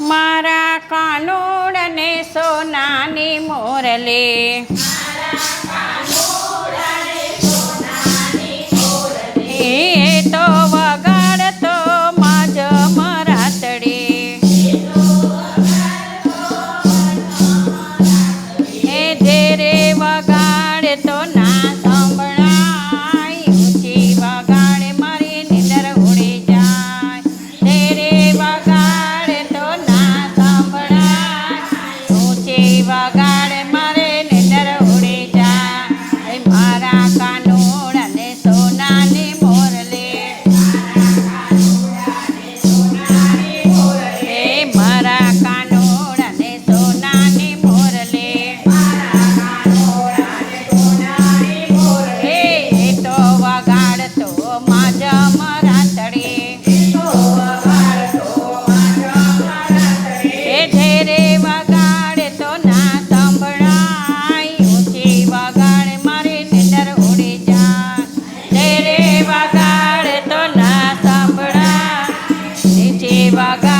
મારા કાનોડ ને સોનાની મોરલે. Ibaga.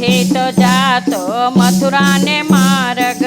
થી તો જાતો મથુરાને માર્ગ